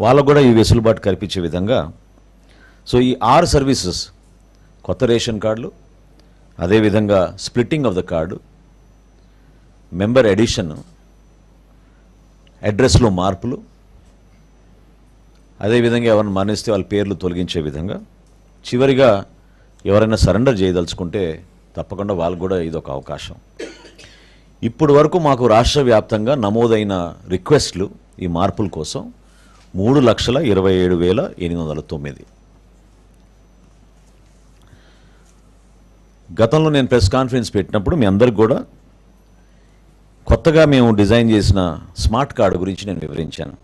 వాళ్ళకు కూడా ఈ వెసులుబాటు కల్పించే విధంగా. సో ఈ ఆరు సర్వీసెస్ కొత్త రేషన్ కార్డులు అదేవిధంగా splitting of the card member addition అడ్రస్లో మార్పులు అదేవిధంగా ఎవరైనా మరణిస్తే వాళ్ళ పేర్లు తొలగించే విధంగా. చివరిగా ఎవరైనా సరెండర్ చేయదలుచుకుంటే తప్పకుండా వాళ్ళకు కూడా ఇది ఒక అవకాశం. ఇప్పుడు వరకు మాకు రాష్ట్ర వ్యాప్తంగా నమోదైన రిక్వెస్ట్లు ఈ మార్పుల కోసం మూడు లక్షల ఇరవై ఏడు వేల ఎనిమిది వందల తొమ్మిది. గతంలో నేను ప్రెస్ కాన్ఫరెన్స్ పెట్టినప్పుడు మీ అందరికి కూడా కొత్తగా మేము డిజైన్ చేసిన స్మార్ట్ కార్డు గురించి నేను వివరించాను.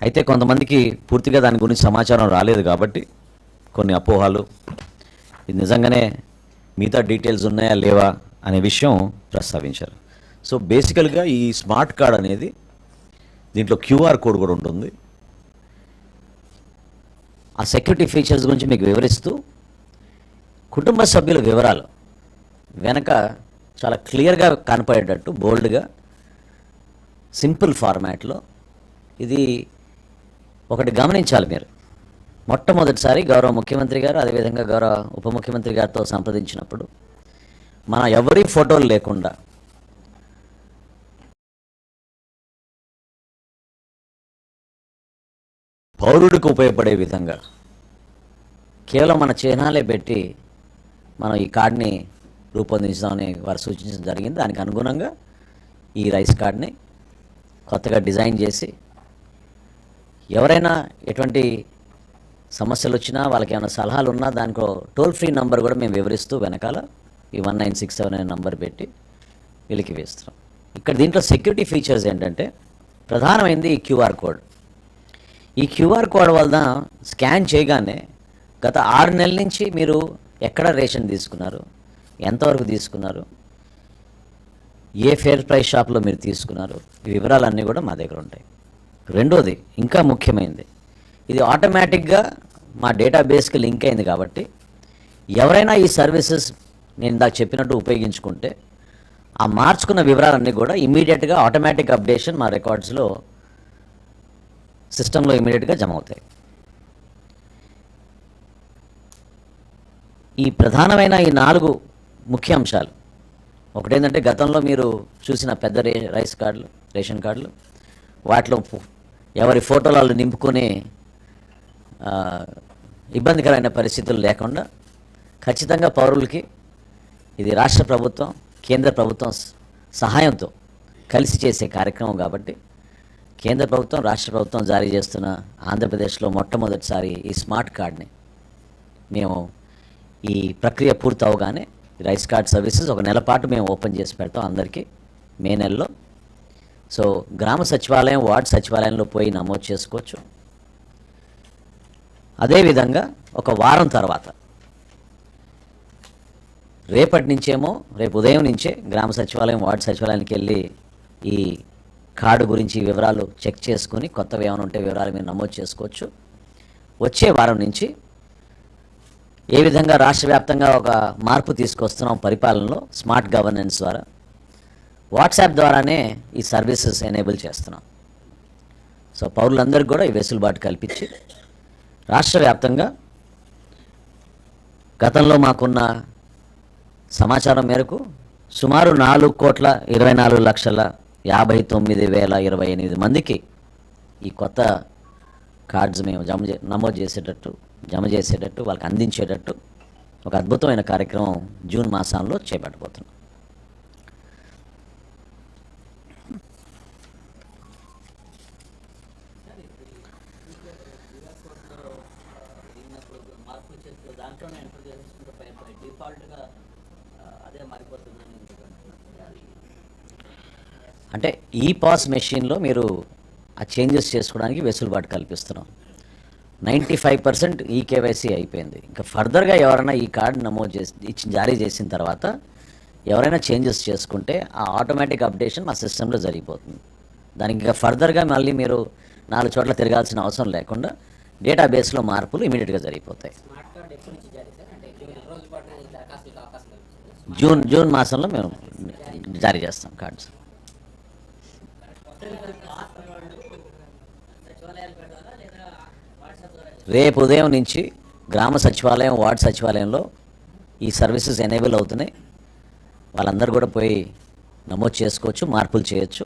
అయితే కొంతమందికి పూర్తిగా దాని గురించి సమాచారం రాలేదు కాబట్టి కొన్ని అపోహాలు ఇది నిజంగానే మిగతా డీటెయిల్స్ ఉన్నాయా లేవా అనే విషయం ప్రస్తావించారు. సో బేసికల్గా ఈ స్మార్ట్ కార్డ్ అనేది దీంట్లో క్యూఆర్ కోడ్ కూడా ఉంటుంది. ఆ సెక్యూరిటీ ఫీచర్స్ గురించి మీకు వివరిస్తూ కుటుంబ సభ్యుల వివరాలు వెనక చాలా క్లియర్గా కనపడేటట్టు బోల్డ్గా సింపుల్ ఫార్మాట్లో ఇది ఒకటి గమనించాలి మీరు. మొట్టమొదటిసారి గౌరవ ముఖ్యమంత్రి గారు అదేవిధంగా గౌరవ ఉప ముఖ్యమంత్రి గారితో సంప్రదించినప్పుడు మన ఎవరి ఫోటోలు లేకుండా పౌరుడికి ఉపయోగపడే విధంగా కేవలం మన చిహ్నాలే పెట్టి మనం ఈ కార్డ్ని రూపొందించడామని వారు సూచించడం జరిగింది. దానికి అనుగుణంగా ఈ రైస్ కార్డ్ని కొత్తగా డిజైన్ చేసి ఎవరైనా ఎటువంటి సమస్యలు వచ్చినా వాళ్ళకి ఏమైనా సలహాలు ఉన్నా దానికో టోల్ ఫ్రీ నంబర్ కూడా మేము వివరిస్తూ వెనకాల ఈ వన్ నైన్ సిక్స్ సెవెన్ అనే నంబర్ పెట్టి వెలికి వేస్తున్నాం. ఇక్కడ దీంట్లో సెక్యూరిటీ ఫీచర్స్ ఏంటంటే ప్రధానమైనది ఈ క్యూఆర్ కోడ్. ఈ క్యూఆర్ కోడ్ వలన స్కాన్ చేయగానే గత ఆరు నెలల నుంచి మీరు ఎక్కడ రేషన్ తీసుకున్నారు? ఎంతవరకు తీసుకున్నారు? ఏ ఫేర్ ప్రైస్ షాప్లో మీరు తీసుకున్నారు? ఈ వివరాలన్నీ కూడా మా దగ్గర ఉంటాయి. రెండోది ఇంకా ముఖ్యమైనది ఇది ఆటోమేటిక్గా మా డేటాబేస్కి లింక్ అయింది కాబట్టి ఎవరైనా ఈ సర్వీసెస్ నేను ఇందాక చెప్పినట్టు ఉపయోగించుకుంటే ఆ మార్చుకున్న వివరాలన్నీ కూడా ఇమీడియట్గా ఆటోమేటిక్ అప్డేషన్ మా రికార్డ్స్లో సిస్టంలో ఇమీడియట్గా జమ అవుతాయి ఈ ప్రధానమైన ఈ నాలుగు ముఖ్య అంశాలు. ఒకటేంటంటే గతంలో మీరు చూసిన పెద్ద రే రైస్ కార్డులు రేషన్ కార్డులు వాటిలో ఫో- ఎవరి ఫోటోలు వాళ్ళు నింపుకునే ఇబ్బందికరమైన పరిస్థితులు లేకుండా ఖచ్చితంగా పౌరులకి ఇది రాష్ట్ర ప్రభుత్వం కేంద్ర ప్రభుత్వం సహాయంతో కలిసి చేసే కార్యక్రమం కాబట్టి కేంద్ర ప్రభుత్వం రాష్ట్ర ప్రభుత్వం జారీ చేస్తున్న ఆంధ్రప్రదేశ్లో మొట్టమొదటిసారి ఈ స్మార్ట్ కార్డ్ని మేము ఈ ప్రక్రియ పూర్తి అవగానే రైస్ కార్డ్ సర్వీసెస్ ఒక నెల పాటు మేము ఓపెన్ చేసి పెడతాం అందరికీ మే నెలలో. సో గ్రామ సచివాలయం వార్డ్ సచివాలయంలో పోయి నమోదు చేసుకోవచ్చు. అదేవిధంగా ఒక వారం తర్వాత రేపటి నుంచేమో రేపు ఉదయం నుంచే గ్రామ సచివాలయం వార్డు సచివాలయానికి వెళ్ళి ఈ కార్డు గురించి వివరాలు చెక్ చేసుకుని కొత్తవి ఏమైనా ఉంటే వివరాలు మీరు నమోదు చేసుకోవచ్చు. వచ్చే వారం నుంచి ఏ విధంగా రాష్ట్ర వ్యాప్తంగా ఒక మార్పు తీసుకొస్తున్నాం పరిపాలనలో స్మార్ట్ గవర్నెన్స్ ద్వారా. వాట్సాప్ ద్వారానే ఈ సర్వీసెస్ ఎనేబుల్ చేస్తున్నాం. సో పౌరులందరికీ కూడా ఈ వెసులుబాటు కల్పించి రాష్ట్ర వ్యాప్తంగా గతంలో మాకున్న సమాచారం మేరకు సుమారు నాలుగు కోట్ల ఇరవై నాలుగు లక్షల యాభై తొమ్మిది వేల ఇరవై ఎనిమిది మందికి ఈ కొత్త కార్డ్స్ మేము జమ చే నమోదు చేసేటట్టు జమ చేసేటట్టు వాళ్ళకి అందించేటట్టు ఒక అద్భుతమైన కార్యక్రమం జూన్ మాసంలో చేపట్టబోతున్నాం. అంటే ఈ పాస్ మెషిన్లో మీరు ఆ చేంజెస్ చేసుకోవడానికి వెసులుబాటు కల్పిస్తున్నాం. నైంటీ ఫైవ్ పర్సెంట్ ఈ కేవైసీ అయిపోయింది. ఇంకా ఫర్దర్గా ఎవరైనా ఈ కార్డు నమోదు చేసి ఇచ్చి జారీ చేసిన తర్వాత ఎవరైనా చేంజెస్ చేసుకుంటే ఆ ఆటోమేటిక్ అప్డేషన్ మా సిస్టంలో జరిగిపోతుంది. దానికి ఇంకా ఫర్దర్గా మళ్ళీ మీరు నాలుగు చోట్ల తిరగాల్సిన అవసరం లేకుండా డేటాబేస్లో మార్పులు ఇమీడియట్గా జరిగిపోతాయి. జూన్ జూన్ మాసంలో మేము జారీ చేస్తాం కార్డ్స్. రేపు ఉదయం నుంచి గ్రామ సచివాలయం వార్డ్ సచివాలయంలో ఈ సర్వీసెస్ ఎనేబుల్ అవుతున్నాయి. వాళ్ళందరూ కూడా పోయి నమోదు చేసుకోవచ్చు మార్పులు చేయొచ్చు.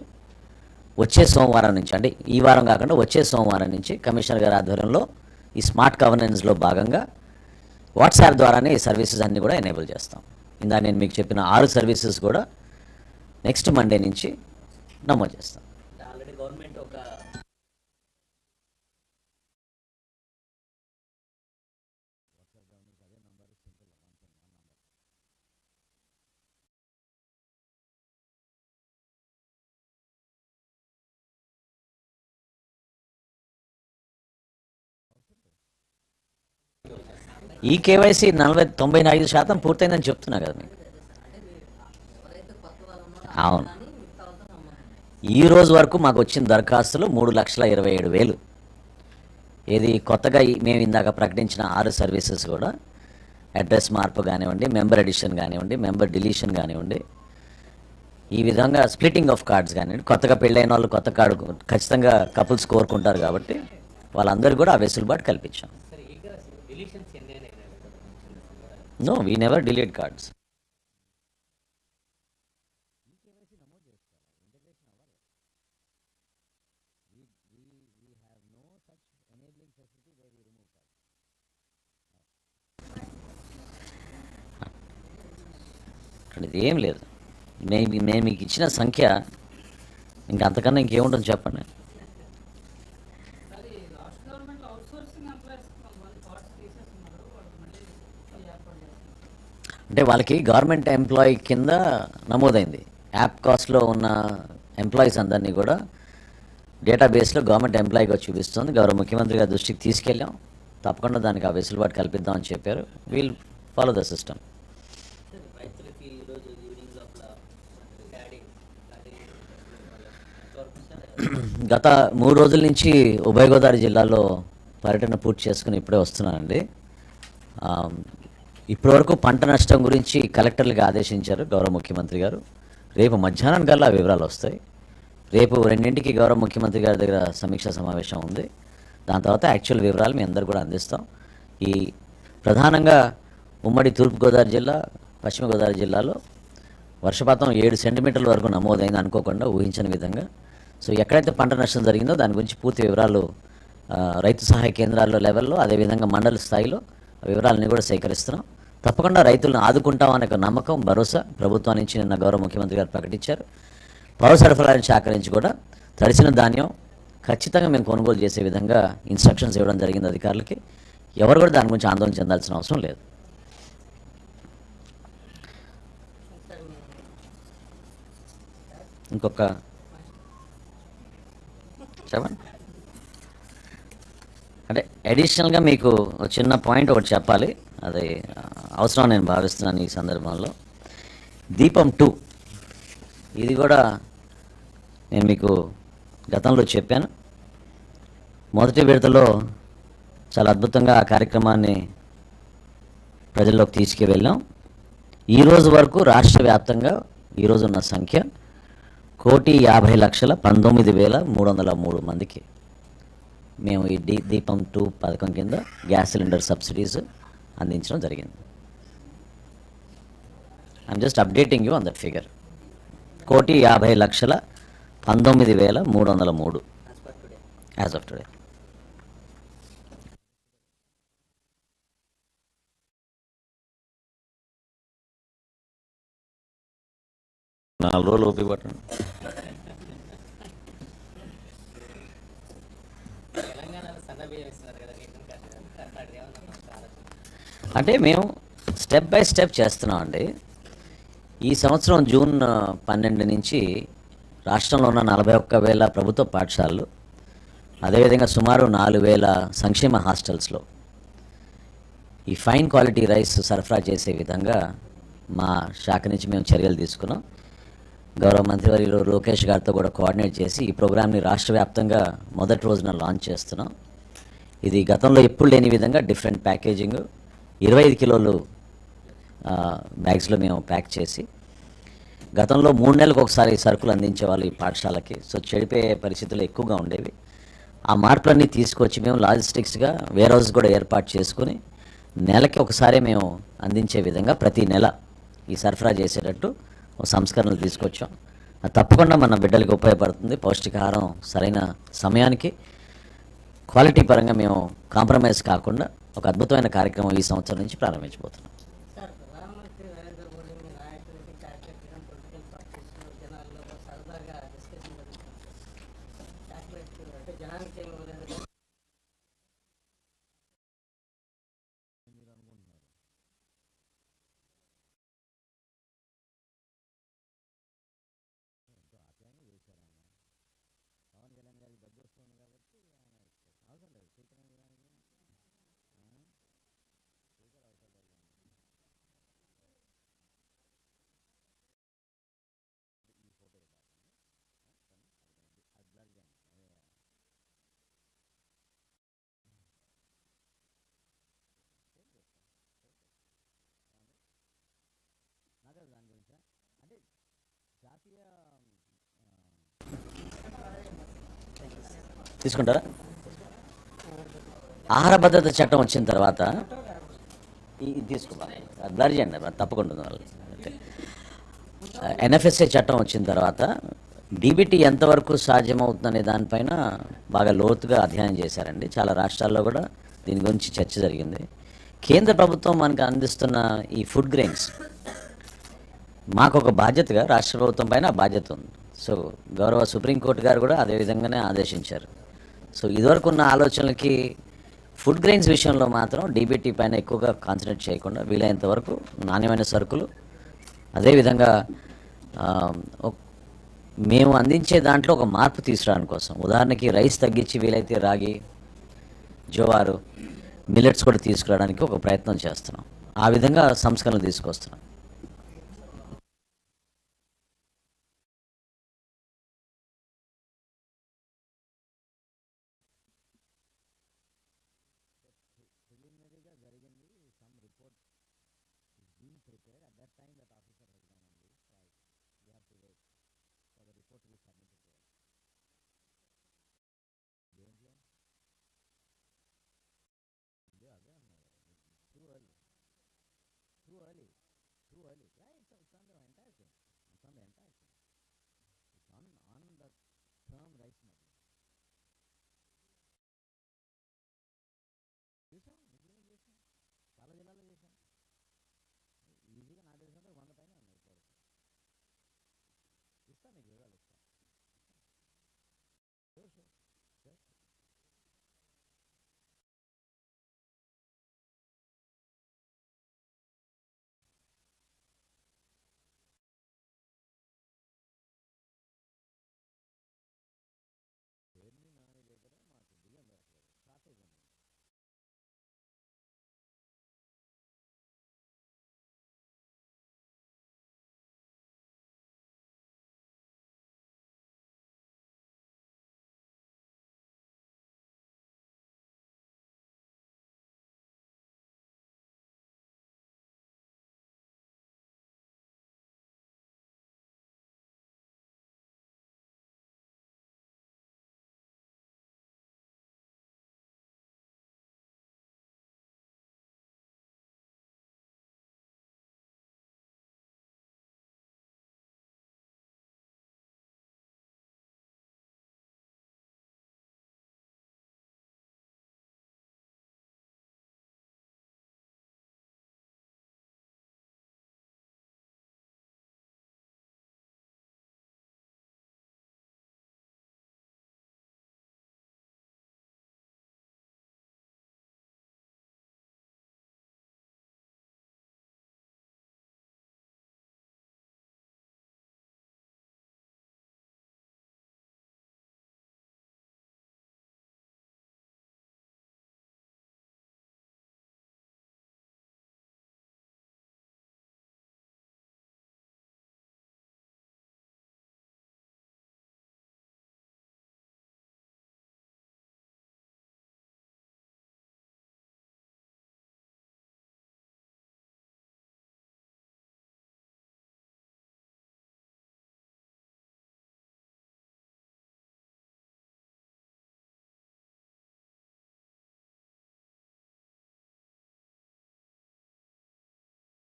వచ్చే సోమవారం నుంచి అంటే ఈ వారం కాకుండా వచ్చే సోమవారం నుంచి కమిషనర్ గారి ఆధ్వర్యంలో ఈ స్మార్ట్ గవర్నెన్స్లో భాగంగా వాట్సాప్ ద్వారానే ఈ సర్వీసెస్ అన్నీ కూడా ఎనేబుల్ చేస్తాం. ఇందా నేను మీకు చెప్పిన ఆరు సర్వీసెస్ కూడా నెక్స్ట్ మండే నుంచి నమోదు చేస్తాం. ఈ కేవైసీ నలభై తొంభై ఐదు శాతం పూర్తయిందని చెప్తున్నా కదా మీకు. అవును. ఈ రోజు వరకు మాకు వచ్చిన దరఖాస్తులు మూడు లక్షల ఇరవై ఏడు వేలు. ఇది కొత్తగా మేము ఇందాక ప్రకటించిన ఆరు సర్వీసెస్ కూడా అడ్రస్ మార్పు కానివ్వండి మెంబర్ ఎడిషన్ కానివ్వండి మెంబర్ డిలీషన్ కానివ్వండి ఈ విధంగా స్ప్లిట్టింగ్ ఆఫ్ కార్డ్స్ కానివ్వండి కొత్తగా పెళ్ళైన వాళ్ళు కొత్త కార్డు ఖచ్చితంగా కపుల్స్ కోరుకుంటారు కాబట్టి వాళ్ళందరూ కూడా ఆ వెసులుబాటు కల్పించాం. No we never delete cards ఇక్కడ ఇది ఏం లేదు. మేము మేము మీకు ఇచ్చిన సంఖ్య ఇంకా అంతకన్నా ఇంకేముంటుంది చెప్పండి అది రాష్ట్ర గవర్నమెంట్ అవుట్సోర్సింగ్ ఎంప్లాయర్స్ కొంతమంది పార్ట్స్ తీసేస్తున్నారు వాళ్ళు మళ్ళీ ఏర్పాటు చేస్తున్నారు అంటే వాళ్ళకి గవర్నమెంట్ ఎంప్లాయీ కింద నమోదైంది. యాప్ కాస్ట్లో ఉన్న ఎంప్లాయీస్ అందరినీ కూడా డేటాబేస్లో గవర్నమెంట్ ఎంప్లాయీగా చూపిస్తుంది. గౌరవ ముఖ్యమంత్రి గారి దృష్టికి తీసుకెళ్ళాం. తప్పకుండా దానికి ఆ వెసులుబాటు కల్పిద్దామని చెప్పారు. వీల్ ఫాలో ద సిస్టమ్ గత మూడు రోజుల నుంచి ఉభయ గోదావరి జిల్లాలో పర్యటన పూర్తి చేసుకుని ఇప్పుడే వస్తున్నానండి. ఇప్పటివరకు పంట నష్టం గురించి కలెక్టర్లకు ఆదేశించారు గౌరవ ముఖ్యమంత్రి గారు. రేపు మధ్యాహ్నం కల్లా ఆ వివరాలు వస్తాయి. రేపు రెండింటికి గౌరవ ముఖ్యమంత్రి గారి దగ్గర సమీక్షా సమావేశం ఉంది. దాని తర్వాత యాక్చువల్ వివరాలు మీ అందరు కూడా అందిస్తాం. ఈ ప్రధానంగా ఉమ్మడి తూర్పుగోదావరి జిల్లా పశ్చిమ గోదావరి జిల్లాలో వర్షపాతం ఏడు సెంటీమీటర్ల వరకు నమోదైంది అనుకోకుండా ఊహించని విధంగా. సో ఎక్కడైతే పంట నష్టం జరిగిందో దాని గురించి పూర్తి వివరాలు రైతు సహాయ కేంద్రాల్లో లెవెల్లో అదేవిధంగా మండల స్థాయిలో ఆ వివరాలని కూడా సేకరిస్తున్నాం. తప్పకుండా రైతులను ఆదుకుంటామనే అనే నమ్మకం భరోసా ప్రభుత్వం నుంచి నిన్న గౌరవ ముఖ్యమంత్రి గారు ప్రకటించారు. పౌర సరఫరాల శాఖ నుంచి కూడా తడిసిన ధాన్యం ఖచ్చితంగా మేము కొనుగోలు చేసే విధంగా ఇన్స్ట్రక్షన్స్ ఇవ్వడం జరిగింది అధికారులకి. ఎవరు కూడా దాని గురించి ఆందోళన చెందాల్సిన అవసరం లేదు. ఇంకొక చెప్పండి. అంటే అడిషనల్గా మీకు చిన్న పాయింట్ ఒకటి చెప్పాలి. అది అవసరం నేను భావిస్తున్నాను ఈ సందర్భంలో. దీపం టూ. ఇది కూడా నేను మీకు గతంలో చెప్పాను. మొదటి విడతలో చాలా అద్భుతంగా ఆ కార్యక్రమాన్ని ప్రజల్లోకి తీసుకువెళ్ళాం. ఈరోజు వరకు రాష్ట్ర వ్యాప్తంగా ఈరోజు ఉన్న సంఖ్య కోటి యాభై లక్షల పంతొమ్మిది వేల మూడు వందల మూడు మందికి. మేము ఈ దీపం టూ పథకం కింద గ్యాస్ సిలిండర్ సబ్సిడీస్ అందించడం జరిగింది. I'm just updating you on that figure కోటి యాభై లక్షల పంతొమ్మిది వేల మూడు వందల మూడు. యాజ్ ఆఫ్ టుడే నాలుగు రోజులు ఓపిక పట్టండి. అంటే మేము స్టెప్ బై స్టెప్ చేస్తున్నామండి. ఈ సంవత్సరం జూన్ పన్నెండు నుంచి రాష్ట్రంలో ఉన్న నలభై ఒక్క వేల ప్రభుత్వ పాఠశాలలు అదేవిధంగా సుమారు నాలుగు వేల సంక్షేమ హాస్టల్స్లో. ఈ ఫైన్ క్వాలిటీ రైస్ సరఫరా చేసే విధంగా మా శాఖ నుంచి మేము చర్యలు తీసుకున్నాం. గౌరవ మంత్రివర్యులు లోకేష్ గారితో కూడా కోఆర్డినేట్ చేసి ఈ ప్రోగ్రామ్ని రాష్ట్ర వ్యాప్తంగా మొదటి రోజున లాంచ్ చేస్తున్నాం. ఇది గతంలో ఎప్పుడు లేని విధంగా డిఫరెంట్ ప్యాకేజింగ్. ఇరవై ఐదు కిలోలు బ్యాగ్స్లో మేము ప్యాక్ చేసి గతంలో మూడు నెలలకు ఒకసారి సరుకులు అందించేవాళ్ళు ఈ పాఠశాలకి. సో చెడిపోయే పరిస్థితులు ఎక్కువగా ఉండేవి. ఆ మార్పులన్నీ తీసుకొచ్చి మేము లాజిస్టిక్స్గా వేర్ హౌస్ కూడా ఏర్పాటు చేసుకుని నెలకి ఒకసారి మేము అందించే విధంగా ప్రతి నెల ఈ సరఫరా చేసేటట్టు ఒక సంస్కరణలు తీసుకొచ్చాం. అది తప్పకుండా మన బిడ్డలకు ఉపయోగపడుతుంది. పౌష్టికాహారం సరైన సమయానికి. క్వాలిటీ పరంగా మేము కాంప్రమైజ్ కాకుండా ఒక అద్భుతమైన కార్యక్రమం ఈ సంవత్సరం నుంచి ప్రారంభించబోతున్నాం. తీసుకుంటారా? ఆహార భద్రత చట్టం వచ్చిన తర్వాత తీసుకోవాలి బ్లర్ చేయండి తప్పకుండా వాళ్ళు ఎన్ఎఫ్ఎస్ఏ చట్టం వచ్చిన తర్వాత డీబీటీ ఎంతవరకు సాధ్యమవుతుందనే దానిపైన బాగా లోతుగా అధ్యయనం చేశారండి. చాలా రాష్ట్రాల్లో కూడా దీని గురించి చర్చ జరిగింది. కేంద్ర ప్రభుత్వం మనకు అందిస్తున్న ఈ ఫుడ్ గ్రెయిన్స్ మాకు ఒక బాధ్యతగా రాష్ట్ర ప్రభుత్వం పైన బాధ్యత ఉంది. సో గౌరవ సుప్రీంకోర్టు గారు కూడా అదే విధంగానే ఆదేశించారు. సో ఇదివరకు ఉన్న ఆలోచనలకి ఫుడ్ గ్రెయిన్స్ విషయంలో మాత్రం డీబీటీ పైన ఎక్కువగా కాన్సన్ట్రేట్ చేయకుండా వీలైనంత వరకు నాణ్యమైన సరుకులు అదేవిధంగా మేము అందించే దాంట్లో ఒక మార్పు తీసుకురావడం కోసం. ఉదాహరణకి రైస్ తగ్గించి వీలైతే రాగి జోవారు మిల్లెట్స్ కూడా తీసుకురావడానికి ఒక ప్రయత్నం చేస్తున్నాం. ఆ విధంగా సంస్కరణలు తీసుకొస్తున్నాం.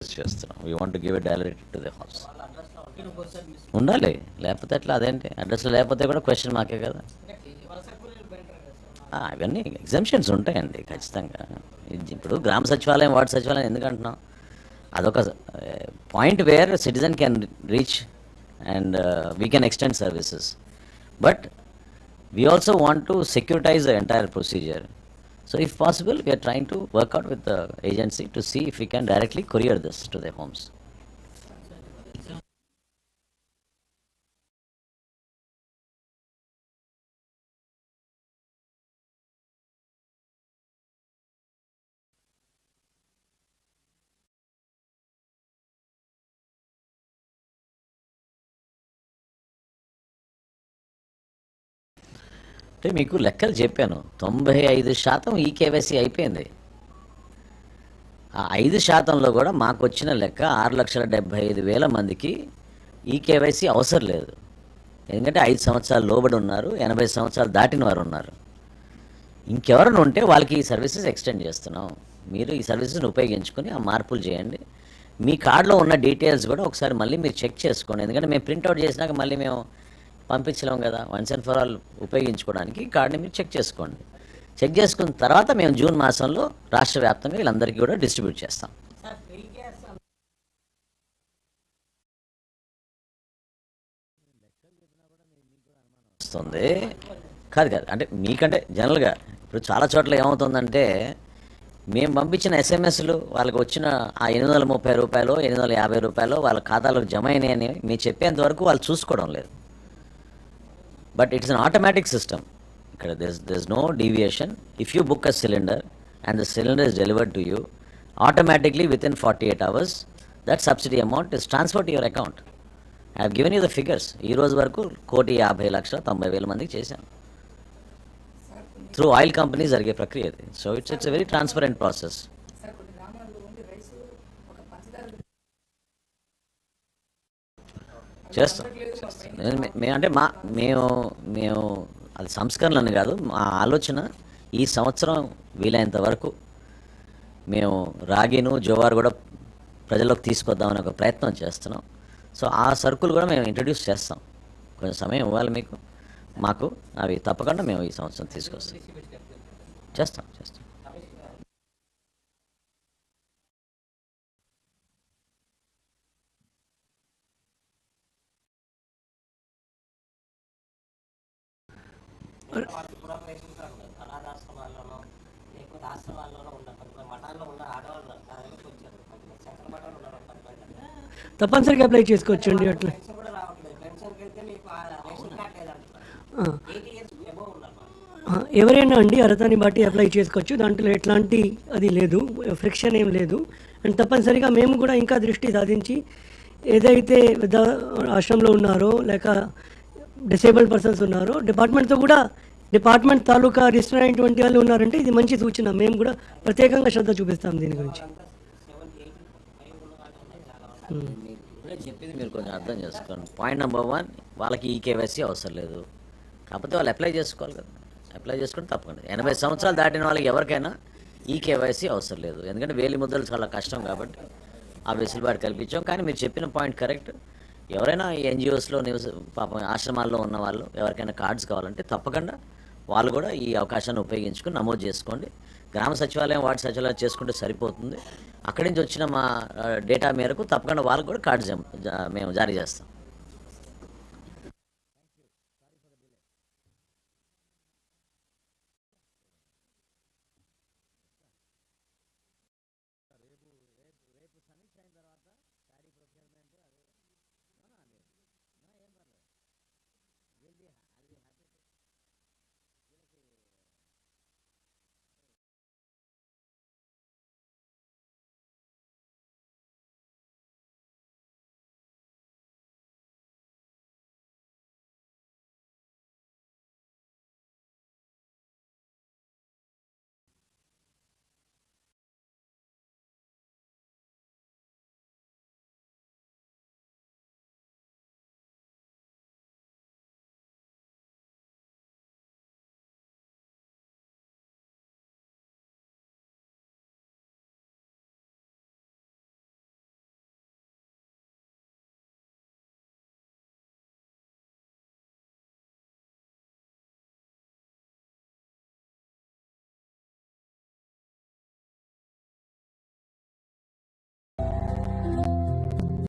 సర్వీసెస్ చేస్తున్నాం we want give a direct to the house ఉండాలి. లేకపోతే ఎట్లా అదేంటి? అడ్రస్లో లేకపోతే కూడా క్వశ్చన్ మాకే కదా. అవన్నీ ఎగ్జామ్షన్స్ ఉంటాయండి ఖచ్చితంగా. ఇప్పుడు గ్రామ సచివాలయం వార్డు సచివాలయం ఎందుకు అంటున్నాం? అదొక point where citizen can reach and we can extend services but we also want to securitize the entire procedure So if possible, we are trying to work out with the agency to see if we can directly courier this to their homes. అంటే మీకు లెక్కలు చెప్పాను. తొంభై ఐదు శాతం ఈ KYC అయిపోయింది. ఆ ఐదు శాతంలో కూడా మాకు వచ్చిన లెక్క ఆరు లక్షల డెబ్బై ఐదు వేల మందికి ఈ కేవైసీ అవసరం లేదు. ఎందుకంటే ఐదు సంవత్సరాలు లోబడి ఉన్నారు ఎనభై సంవత్సరాలు దాటిన వారు ఉన్నారు. ఇంకెవరైనా ఉంటే వాళ్ళకి ఈ సర్వీసెస్ ఎక్స్టెండ్ చేస్తున్నాం. మీరు ఈ సర్వీసెస్ని ఉపయోగించుకొని ఆ మార్పులు చేయండి. మీ కార్డులో ఉన్న డీటెయిల్స్ కూడా ఒకసారి మళ్ళీ మీరు చెక్ చేసుకోండి. ఎందుకంటే మేము ప్రింట్అవుట్ చేసినాక మళ్ళీ మేము పంపించలేం కదా. వన్స్ అండ్ ఫర్ ఆల్ ఉపయోగించుకోవడానికి కార్డుని మీరు చెక్ చేసుకోండి. చెక్ చేసుకున్న తర్వాత మేము జూన్ మాసంలో రాష్ట్ర వ్యాప్తంగా వీళ్ళందరికీ కూడా డిస్ట్రిబ్యూట్ చేస్తాం. వస్తుంది. కాదు కాదు. అంటే మీకంటే జనరల్గా ఇప్పుడు చాలా చోట్ల ఏమవుతుందంటే మేము పంపించిన ఎస్ఎంఎస్లు వాళ్ళకి వచ్చిన ఆ ఎనిమిది వందల ముప్పై రూపాయలు ఎనిమిది వందల యాభై రూపాయలు వాళ్ళ ఖాతాలకు జమ అయినాయని మీరు చెప్పేంత వరకు వాళ్ళు చూసుకోవడం లేదు. But it's an automatic system ఇక్కడ this this no deviation if you book a cylinder and the cylinder is delivered to you automatically within forty eight hours that subsidy amount is transfer to your account I have given you the figures ఈ రోజు వరకు కోటి యాభై లక్షల తొంభై వేల మందికి చేశాను త్రూ ఆయిల్ కంపెనీ జరిగే ప్రక్రియ అది so it's it's very transparent process చేస్తాం. చేస్తాం. మేము అంటే మా మేము మేము అది సంస్కరణలని కాదు మా ఆలోచన ఈ సంవత్సరం వీలైనంత వరకు మేము రాగిను జోవార్ కూడా ప్రజల్లోకి తీసుకొద్దామని ఒక ప్రయత్నం చేస్తున్నాం. సో ఆ సరుకులు కూడా మేము ఇంట్రడ్యూస్ చేస్తాం. కొంచెం సమయం ఇవ్వాలి మీకు మాకు. అవి తప్పకుండా మేము ఈ సంవత్సరం తీసుకొస్తాం. చేస్తాం చేస్తాం. తప్పనిసరిగా అప్లై చేసుకోవచ్చండి అట్లా. ఎవరైనా అండి అర్హతని బట్టి అప్లై చేసుకోవచ్చు. దాంట్లో ఎట్లాంటి అది లేదు ఫ్రిక్షన్ ఏం లేదు. అండ్ తప్పనిసరిగా మేము కూడా ఇంకా దృష్టి సాధించి ఏదైతే పెద్ద ఆశ్రమంలో ఉన్నారో లేక డిసేబుల్డ్ పర్సన్స్ ఉన్నారు. డిపార్ట్మెంట్తో కూడా డిపార్ట్మెంట్ తాలూకా రిజిస్టర్ అయినటువంటి వాళ్ళు ఉన్నారంటే ఇది మంచి సూచన. మేము కూడా ప్రత్యేకంగా శ్రద్ధ చూపిస్తాం దీని గురించి. చెప్పింది మీరు కొంచెం అర్థం చేసుకోండి. పాయింట్ నెంబర్ వన్ వాళ్ళకి ఈ కేవైసీ అవసరం లేదు. కాకపోతే వాళ్ళు అప్లై చేసుకోవాలి కదా. అప్లై చేసుకుంటే తప్పకుండా. ఎనభై సంవత్సరాలు దాటిన వాళ్ళకి ఎవరికైనా ఈ కేవైసీ అవసరం లేదు. ఎందుకంటే వేలి ముద్దలు చాలా కష్టం కాబట్టి ఆ వెసులుబాటు కల్పించాం. కానీ మీరు చెప్పిన పాయింట్ కరెక్ట్ ఎవరైనా ఎన్జిఓస్లో నివస పాపం ఆశ్రమాల్లో ఉన్న వాళ్ళు ఎవరికైనా కార్డ్స్ కావాలంటే తప్పకుండా వాళ్ళు కూడా ఈ అవకాశాన్ని ఉపయోగించుకుని నమోదు చేసుకోండి. గ్రామ సచివాలయం వార్డు సచివాలయం చేసుకుంటే సరిపోతుంది. అక్కడి నుంచి వచ్చిన మా డేటా మేరకు తప్పకుండా వాళ్ళకు కూడా కార్డ్స్ జా- మేము జారీ చేస్తాం.